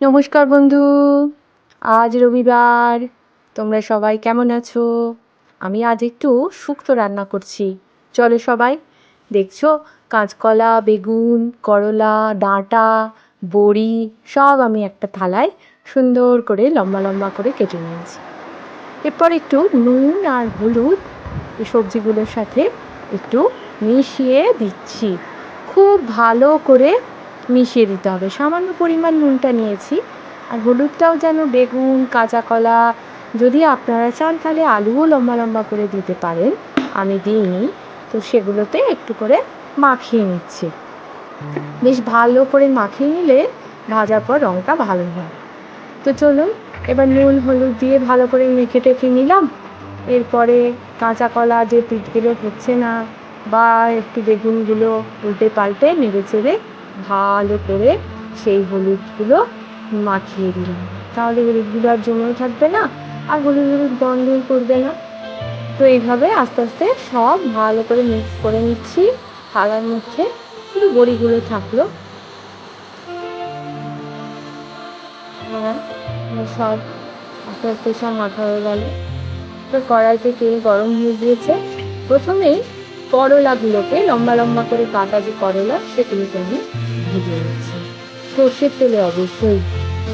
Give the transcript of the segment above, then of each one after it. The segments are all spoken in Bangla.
নমস্কার বন্ধু। আজ রবিবার। তোমরা সবাই কেমন আছো? আমি আজ একটু শুক্তো রান্না করছি। চলো সবাই, দেখছ? কাঁচকলা, বেগুন, করলা, ডাঁটা, বড়ি, সব আমি একটা থালায় সুন্দর করে লম্বা লম্বা করে কেটে নিয়েছি। এরপর একটু নুন আর হলুদ এই সবজিগুলোর সাথে একটু মিশিয়ে দিচ্ছি। খুব ভালো করে মিশিয়ে দিতে হবে। সামান্য পরিমাণ নুনটা নিয়েছি আর হলুদটাও যেন বেগুন কাঁচা কলা যদি আপনারা চান তাহলে আলুও লম্বা লম্বা করে দিতে পারেন, আমি দিইনি। তো সেগুলোতে একটু করে মাখিয়ে নিচ্ছি। বেশ ভালো করে মাখিয়ে নিলে ভাজার পর রঙটা ভালো হয়। তো চলুন, এবার নুন, হলুদ দিয়ে ভালো করে মেখে টেখে নিলাম। এরপরে কাঁচা কলা যে পিঠগুলো হচ্ছে না, বা একটু বেগুনগুলো উল্টে পাল্টে নেড়ে চেড়ে ভালো করে সেই হলুদগুলো মাখিয়ে দিলাম তাহলে হলুদগুলো আর জমেও থাকবে না, আর হলুদ হলুদ গন্ধ করবে না। তো এইভাবে আস্তে আস্তে সব ভালো করে মিক্স করে নিচ্ছি। থালার মধ্যে শুধু বড়িগুলো থাকল। হ্যাঁ সব আস্তে আস্তে সব মাখা হয়ে গেল। তো কড়াইতে তেল গরম হয়ে গিয়েছে। প্রথমেই করলাগুলোকে লম্বা লম্বা করে কাটা যে করলা, সেগুলোকে আমি ভেজে নিচ্ছি। সর্ষের তেলে অবশ্যই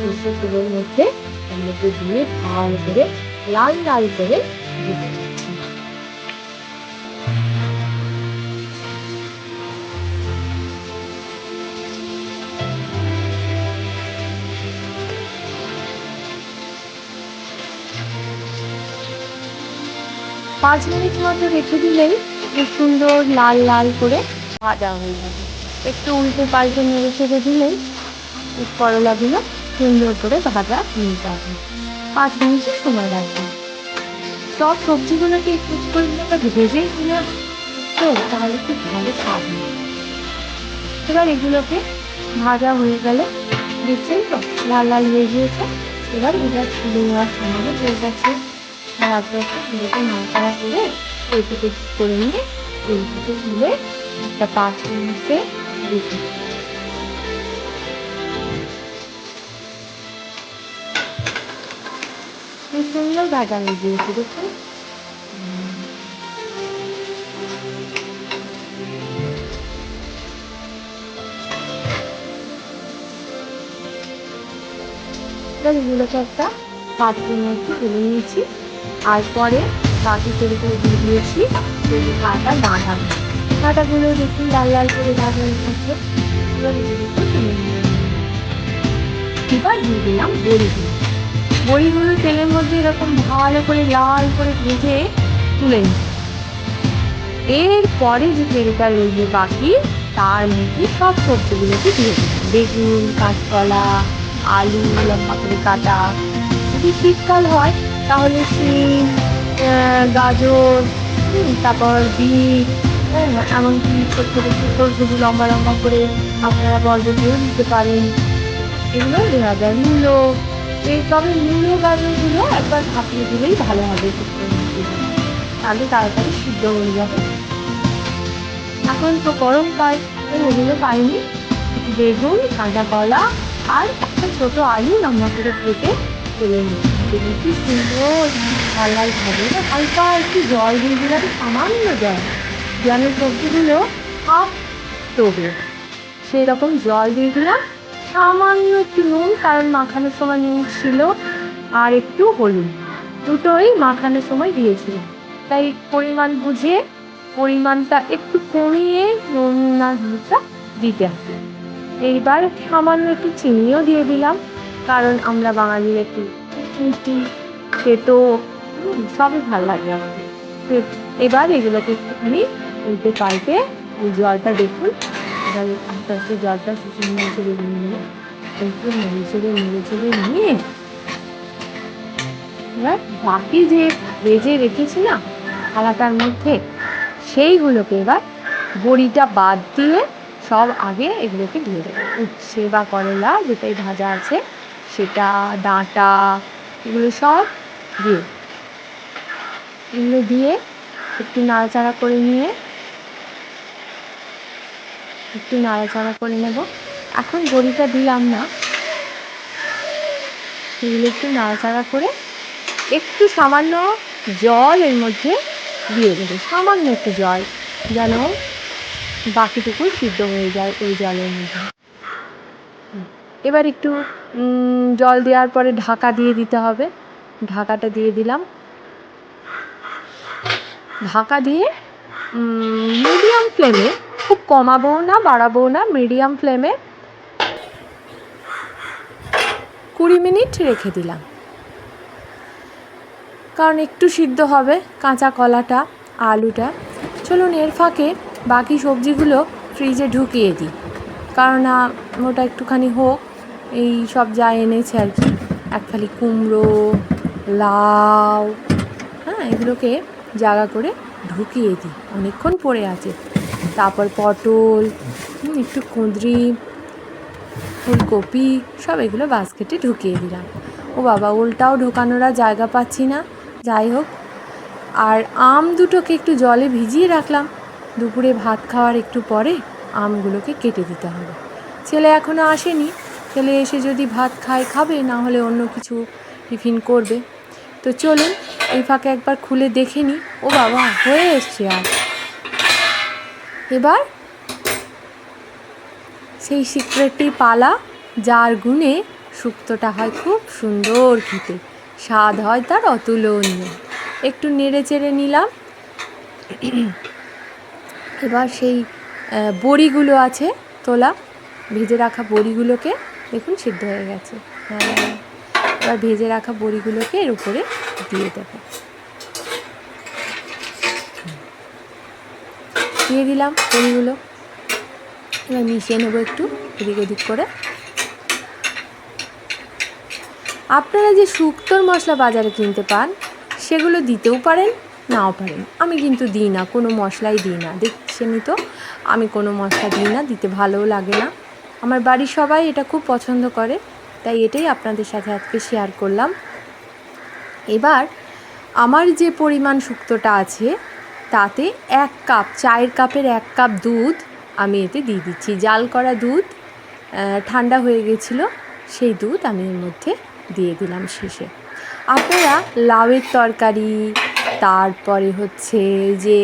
সর্ষের তেলের মধ্যে মধ্যে দিয়ে ভালো করে লাল লাল করে পাঁচ মিনিট মতো রেখে দিলেই খুব সুন্দর লাল লাল করে ভাজা হয়ে যাবে। একটু উল্টে পাল্টে নেড়ে ছেড়ে দিলেই করলাগুলো সুন্দর করে ভাজা হয়ে যাবে। পাঁচ মিনিটের সময় লাগবে। সব সবজিগুলোকে একটু করে দিলে তো তাহলে খুব ভালো স্বাদ এবার এগুলোকে ভাজা হয়ে গেলে দেখছেন তো, লাল লাল হয়ে গিয়েছে। এবার এটা তুলে নেওয়ার সময় হয়ে গেছে। আস্তে আস্তে নাড়াচাড়া করে এইটুকু করে নিয়ে এইটুকু তুলে একটা পাঁচ মিনিটে সুন্দর হয়ে গিয়েছে দেখুন এগুলোকে একটা পাত্রের মধ্যে তুলে নিয়েছি আর পরে বাকি তেলগুলো দিয়ে দিয়েছি যদি কাটা ডাঁটা ডাঁটাগুলো দেখুন লাল লাল করে ভাজা হয়ে গেছে এবার দিয়ে দিলাম বড়িগুলো বড়িগুলো তেলের মধ্যে এরকম ভালো করে লাল করে ভেজে তুলে নিই। এরপরে যে তেলটা রইল বাকি, তার মধ্যে সব সবজিগুলোকে দিয়ে দিলাম। বেগুন, কাঁচকলা, আলু লম্বা করে কাটা যদি শীতকাল হয়, তাহলে শিম গাজর তারপর বিট এমনকি ছোট ছোট ছোটো লম্বা লম্বা করে আপনারা বরবটিও দিতে পারেন। এগুলো দেওয়া যায় মূলো এই তবে মূলো গাজরগুলো একবার ভাপিয়ে দিলেই ভালো হবে। তাহলে তাড়াতাড়ি সিদ্ধ হয়ে যাবে। এখন তো গরমকাল ওগুলো পাইনি। বেগুন, কাঁচা কলা আর একটা ছোটো আলু লম্বা করে কেটে তুলে নিচ্ছি কি সুন্দর লাল হবে হালকা একটু জল দিয়ে দিলে সামান্য জল। যেন সবজিগুলো হাফ তবে সেই রকম জল দিয়ে দিলাম। সামান্য একটু নুন, কারণ মাখানোর সময় নুন ছিল আর একটু হলুদ। দুটোই মাখানোর সময় দিয়েছিলাম। তাই পরিমাণ বুঝে পরিমাণটা একটু কমিয়ে নুন না হলুদটা দিতে এইবার সামান্য একটু চিনিও দিয়ে দিলাম, কারণ আমরা বাঙালির একটু মিষ্টি খেতো সবই ভালো লাগে আমাদের। এবার এগুলোকে একটুখানি উল্টে পাল্টে ওই জলটা দেখুন। এবার আস্তে আস্তে জলটা শুষে নিয়ে চলে নিয়ে একটু নেড়ে চেড়ে নিয়ে এবার বাকি যে ভেজে রেখেছি না থালাটার মধ্যে, সেইগুলোকে এবার বড়িটা বাদ দিয়ে সব আগে এগুলোকে দিয়ে দেবো। উচ্ছে বা করলা যেটাই ভাজা আছে, সেটা, ডাঁটা, এগুলো সব দিয়ে এগুলো দিয়ে একটু নাড়াচাড়া করে নিয়ে একটু নাড়াচাড়া করে নেব। এখন বড়িটা দিলাম না। এগুলো একটু নাড়াচাড়া করে একটু সামান্য জল এর মধ্যে দিয়ে দেবে। সামান্য একটু জল, যেন বাকিটুকু সিদ্ধ হয়ে যায় ওই জলের মধ্যে। এবার একটু জল দেওয়ার পরে ঢাকা দিয়ে দিতে হবে। ঢাকাটা দিয়ে দিলাম। ঢাকা দিয়ে মিডিয়াম ফ্লেমে খুব কমাবো না, বাড়াবো না মিডিয়াম ফ্লেমে কুড়ি মিনিট রেখে দিলাম। কারণ একটু সিদ্ধ হবে কাঁচা কলাটা, আলুটা। চলুন এর ফাঁকে বাকি সবজিগুলো ফ্রিজে ঢুকিয়ে দিই। কারণ ওটা একটুখানি হোক, এই সব যা এনেছে আর কি। এক ফালি কুমড়ো, লাউ হ্যাঁ এগুলোকে জায়গা করে ঢুকিয়ে দিই। অনেকক্ষণ পড়ে আছে। তারপর পটল একটু কুঁদরি, ফুলকপি, সব এগুলো বাস্কেটে ঢুকিয়ে দিলাম। ও বাবা ওলটাও ঢোকানোর জায়গা পাচ্ছি না। যাই হোক, আর আম দুটোকে একটু জলে ভিজিয়ে রাখলাম। দুপুরে ভাত খাওয়ার একটু পরে আমগুলোকে কেটে দিতে হবে। ছেলে এখনও আসেনি। ছেলে এসে যদি ভাত খায়, খাবে, না হলে অন্য কিছু টিফিন করবে। তো চলুন, এই ফাঁকে একবার খুলে দেখে নিই ও বাবা, হয়ে এসছে আর। এবার সেই সিক্রেটটি পালা, যার গুণে শুক্তোটা হয় খুব সুন্দর খেতে। স্বাদ হয় তার অতুলনীয়। একটু নেড়ে চেড়ে নিলাম। এবার সেই বড়িগুলো আছে তোলা। ভেজে রাখা বড়িগুলোকে, দেখুন সিদ্ধ হয়ে গেছে। হ্যাঁ। এবার ভেজে রাখা বড়িগুলোকে এর উপরে দিয়ে দেবো। দিয়ে দিলাম বড়িগুলো এবার মিশিয়ে নেব একটু এদিক ওদিক করে। আপনারা যে শুক্তোর মশলা বাজারে কিনতে পান, সেগুলো দিতেও পারেন, নাও পারেন। আমি কিন্তু দিই না, কোনো মশলাই দিই না। দেখছেনই তো? আমি কোনো মশলা দিই না, দিতে ভালোও লাগে না। আমার বাড়ির সবাই এটা খুব পছন্দ করে, তাই এটাই আপনাদের সাথে আজকে শেয়ার করলাম। এবার আমার যে পরিমাণ শুক্তোটা আছে তাতে এক কাপ, চায়ের কাপের এক কাপ দুধ আমি এতে দিয়ে দিচ্ছি। জাল করা দুধ ঠান্ডা হয়ে গেছিল, সেই দুধ আমি এর মধ্যে দিয়ে দিলাম শেষে। আপনারা লাউয়ের তরকারি, তারপরে হচ্ছে যে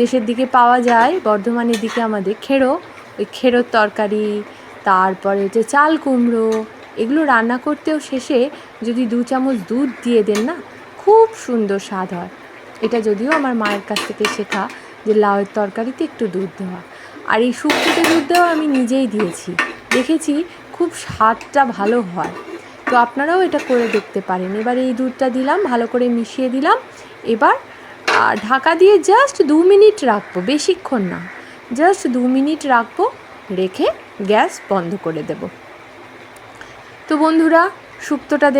দেশের দিকে পাওয়া যায়, বর্ধমানের দিকে আমাদের খেড়ো ওই খেড়োর তরকারি, তারপরে হচ্ছে চাল কুমড়ো, এগুলো রান্না করতেও শেষে যদি দু চামচ দুধ দিয়ে দেন না, খুব সুন্দর স্বাদ হয়। এটা যদিও আমার মায়ের কাছ থেকে শেখা যে লাউয়ের তরকারিতে একটু দুধ দেওয়া। আর এই শুক্তোতে দুধ দেওয়া আমি নিজেই দিয়েছি। দেখেছি খুব স্বাদটা ভালো হয়। তো আপনারাও এটা করে দেখতে পারেন। এবার এই দুধটা দিলাম, ভালো করে মিশিয়ে দিলাম। এবার ঢাকা দিয়ে জাস্ট দু মিনিট রাখব, বেশিক্ষণ না। জাস্ট দু মিনিট রাখব, রেখে গ্যাস বন্ধ করে দেব। তো বন্ধুরা, শুক্তোটা